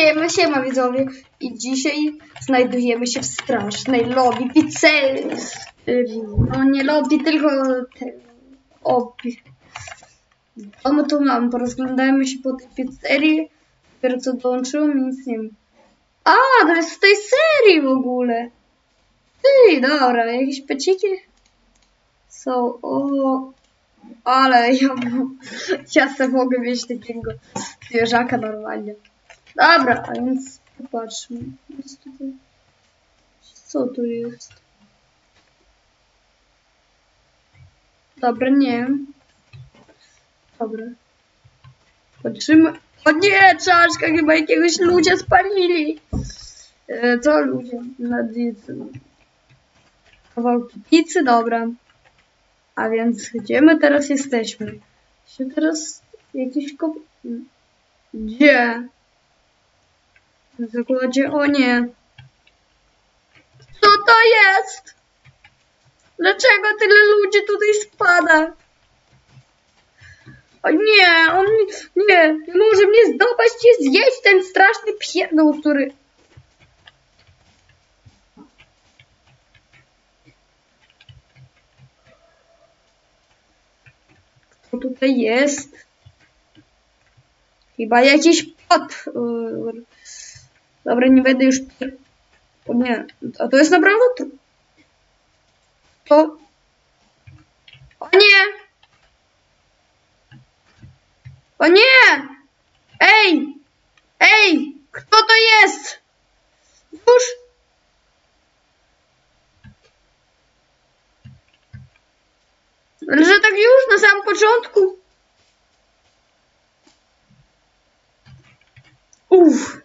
Siema, siema widzowie. I dzisiaj znajdujemy się w strasznej lobby pizzerii. No nie lobby, tylko te obi. Co my tu mamy? Porozglądajmy się po tej pizzerii. Dopiero co dołączyłem nic nie wiem. A, to jest w tej serii w ogóle. Ty, dobra, jakieś peciki są. O, ale ja, ja sobie mogę mieć takiego zwierzaka normalnie. Dobra, a więc popatrzmy. Co tu jest? Dobra, nie. Dobra. Patrzymy. O nie, czaszka, chyba jakiegoś ludzie spalili. E, ludzie? Na dicy. Kawałki pizzy, dobra. A więc gdzie my teraz jesteśmy? Się teraz jakiś kop... Gdzie? Zakładzie, o nie. Co to jest? Dlaczego tyle ludzi tutaj spada? O nie, on nie, nie, może mnie zdobyć i zjeść ten straszny pierdol, który... Kto tutaj jest? Chyba jakiś pot. Dobra, nie będę już... O nie, a to jest naprawdę. To... O nie! O nie! Ej! Ej! Kto to jest? Już! Że tak już na samym początku. Uff.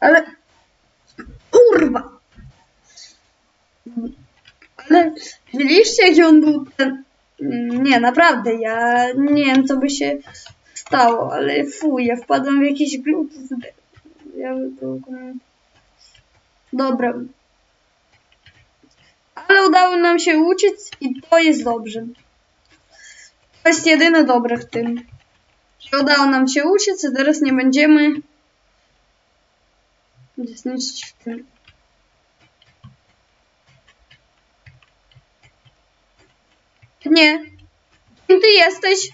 Ale kurwa. Ale widzieliście, jaki on był ten... Nie, naprawdę, ja nie wiem, co by się stało, ale fuj, ja wpadłam w jakiś glut. Ja to... Dobra. Ale udało nam się uciec i to jest dobrze. To jest jedyne dobre w tym. Że udało nam się uciec, a teraz nie będziemy w tym. Nie. Kim ty jesteś?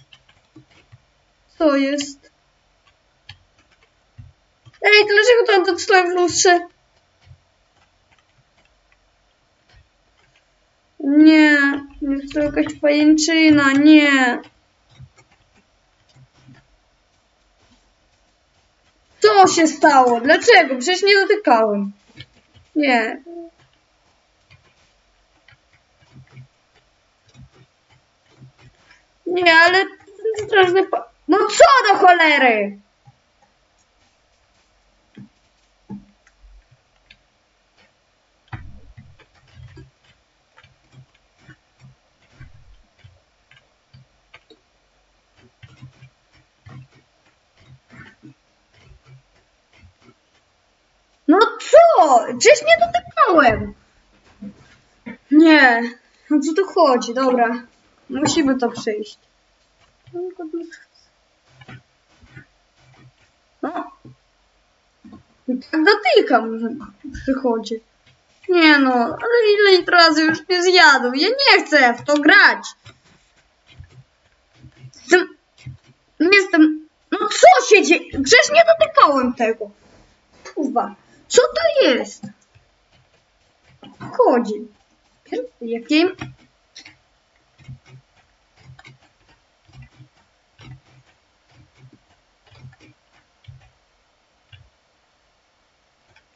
Co jest? Ej, dlaczego to stoi w lustrze? Nie, jest to jakaś pajęczyna, nie. Co się stało? Dlaczego? Przecież nie dotykałem. Nie. Nie, ale straszny. No co do cholery? No co? Przecież nie dotykałem. Nie. No co tu chodzi? Dobra. Musimy to przejść. No. I tak dotykam, że przychodzi. Nie no, ale ile razy już nie zjadł? Ja nie chcę w to grać. Jestem... No co się dzieje? Przecież nie dotykałem tego. Kurwa. Co to jest? Chodzi. Jakim?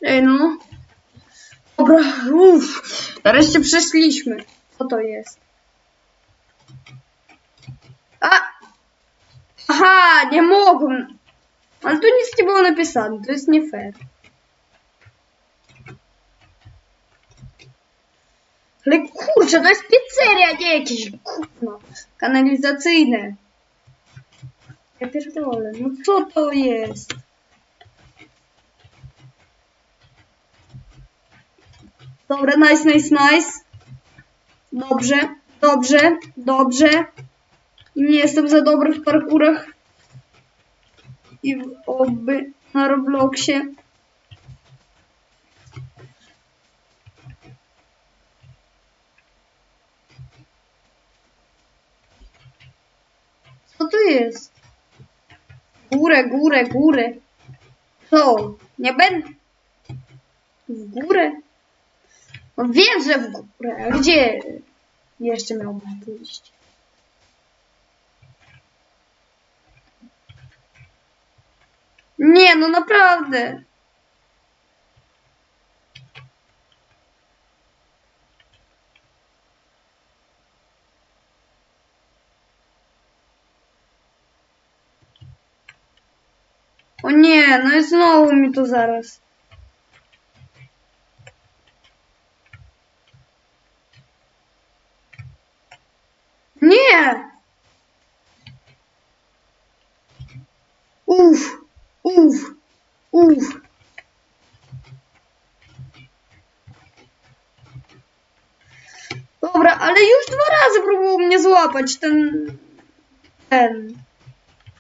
Ej no. Dobra, uff. Nareszcie przeszliśmy. Co to jest? A! Aha, nie mogłem. Ale tu nic nie było napisane, to jest nie fair. Ale kurczę, to jest pizzeria, nie jakieś gówno. Kanalizacyjne. Ja pierdolę, no co to jest? Dobra, nice, nice, nice. Dobrze, dobrze, dobrze. Nie jestem za dobry w parkurach. i w oby na Robloxie. Jest? Górę, górę, górę. Co? Nie będę. W górę? No wiem, że w górę. A gdzie jeszcze miałbym pójść? Nie, no naprawdę. O nie, no i znowu mi to zaraz. Nie! Uff, uff, uff. Dobra, ale już dwa razy próbował mnie złapać ten... ten...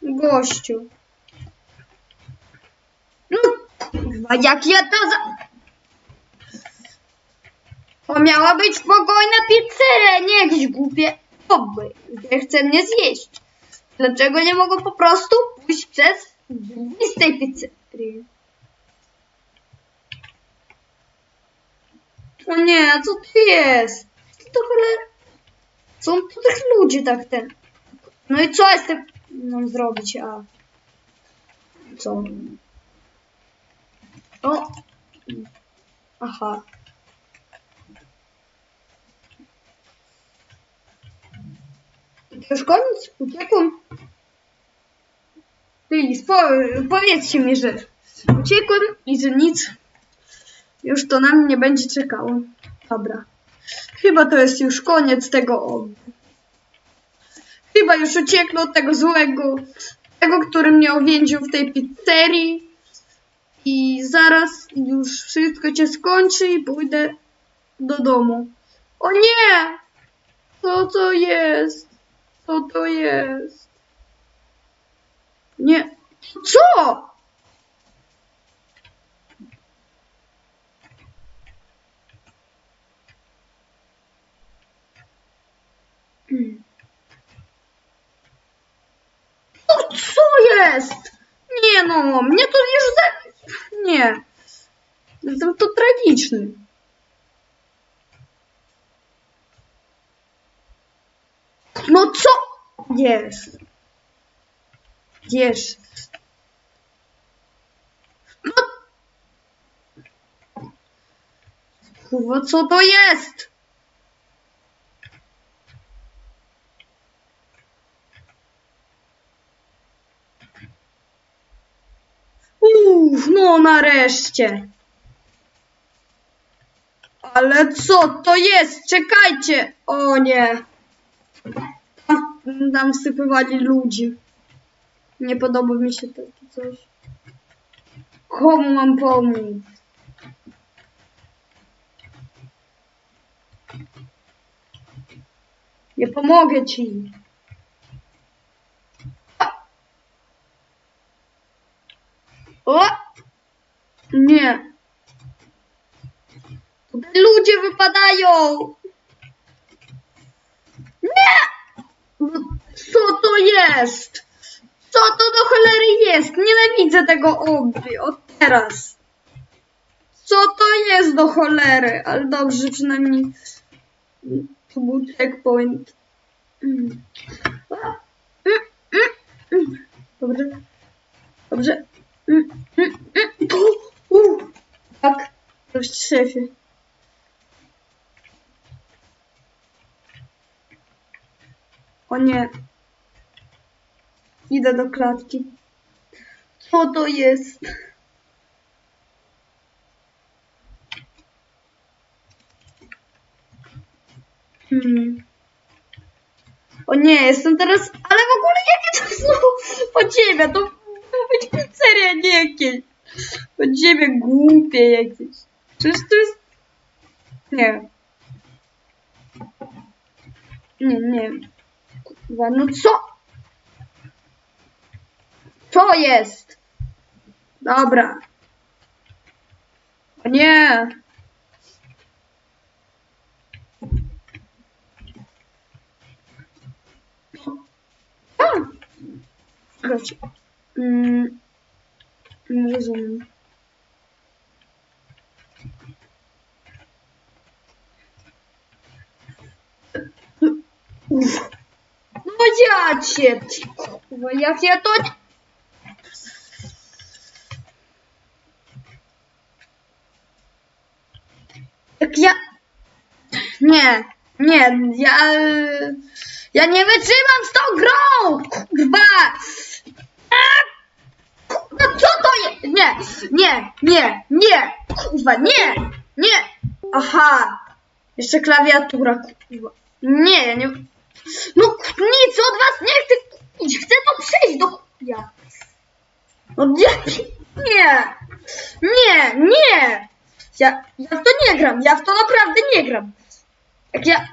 gościu. No, kurwa, jak ja to za... To miała być spokojna pizzeria, nie jakieś głupie oby, że chce mnie zjeść. Dlaczego nie mogę po prostu pójść przez drzwi z tej pizzerii? O nie, co to jest? Co to cholera? On tu tych ludzi tak ten... No i co jestem... mam zrobić, a... Co? O! Aha. To już koniec? Uciekłem? Please, po, powiedzcie mi, że uciekłem i że nic już to na mnie nie będzie czekało. Dobra. Chyba to jest już koniec tego obu. Chyba już ucieknę od tego złego, tego, który mnie uwięził w tej pizzerii. I zaraz już wszystko się skończy i pójdę do domu. O nie! Co to jest? Co to jest? Nie. Co? Co jest? Nie no, mnie to już za... Nie. Jestem to tragiczny. No co? Jest. Jest. No. Kurwa, co to jest? Uff, no nareszcie. Ale co to jest? Czekajcie. O nie. Tam, tam wsypywali ludzi. Nie podoba mi się takie coś. Komu mam pomóc? Nie pomogę ci. O! Nie. Tutaj ludzie wypadają. Nie! No, Co to jest? Co to do cholery jest? Nienawidzę tego oby. Od teraz. Co to jest do cholery? Ale dobrze, przynajmniej tu był checkpoint. Mm, mm, mm. Dobrze. Dobrze. Tak. Dość szefie. O nie. Idę do klatki. Co to jest? Hmm. O nie, jestem teraz... Ale w ogóle jakie to znowu podziemia? To być pizzeria, nie jakieś. Podziemie głupie jakieś. Przecież to jest... Nie. Nie, nie. Kurwa, no co? Co jest? Dobra. O nie. A! Mm, nie rozumiem. Uff. No ja cię, kurwa, jak ja to... Jak ja... Nie, nie, ja... Ja nie wytrzymam z tą grą! Kurwa! Nie, nie, nie, nie! Kurwa, nie! Nie! Aha! Jeszcze klawiatura, kurwa. Nie, nie... No nic od was nie chcę kupić, chcę to przejść do chuja. No nie, nie, nie, nie. Ja, ja w to nie gram, ja w to naprawdę nie gram. Jak ja,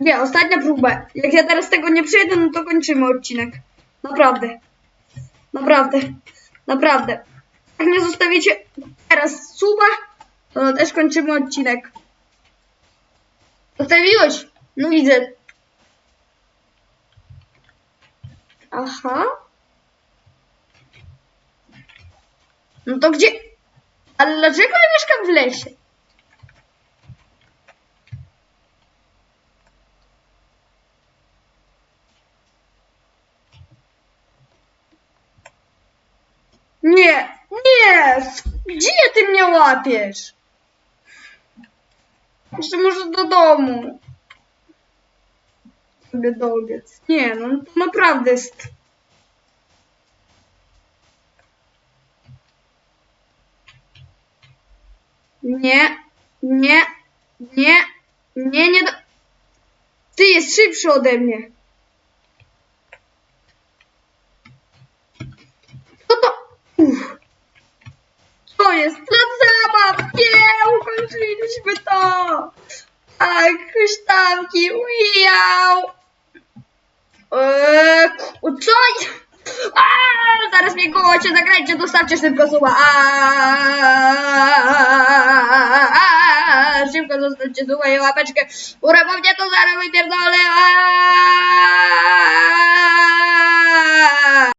nie, ostatnia próba. Jak ja teraz tego nie przejdę, no to kończymy odcinek. Naprawdę. Naprawdę. Naprawdę. Jak nie zostawicie teraz suba, to też kończymy odcinek. Zostawiłeś? No widzę. Aha. No to gdzie? Ale dlaczego ja mieszkam w lesie? Nie, nie! Gdzie ty mnie łapiesz? Jeszcze może do domu. Sobie dobiec. Nie, no to naprawdę jest. Nie, nie, nie, nie, nie. Do... Ty jest szybszy ode mnie. Co to? Uff. To jest plac zabaw! Nie, ukończyliśmy to! Tak, huśtawki, ujał! Eee, co? Aaa, zaraz mnie kołocie, zagrajcie, dostawcie szybko suba. Aaa, szybko zostawcie suba i łapeczkę. Ura, bo mnie to zaraz wypierdolę. Aaa.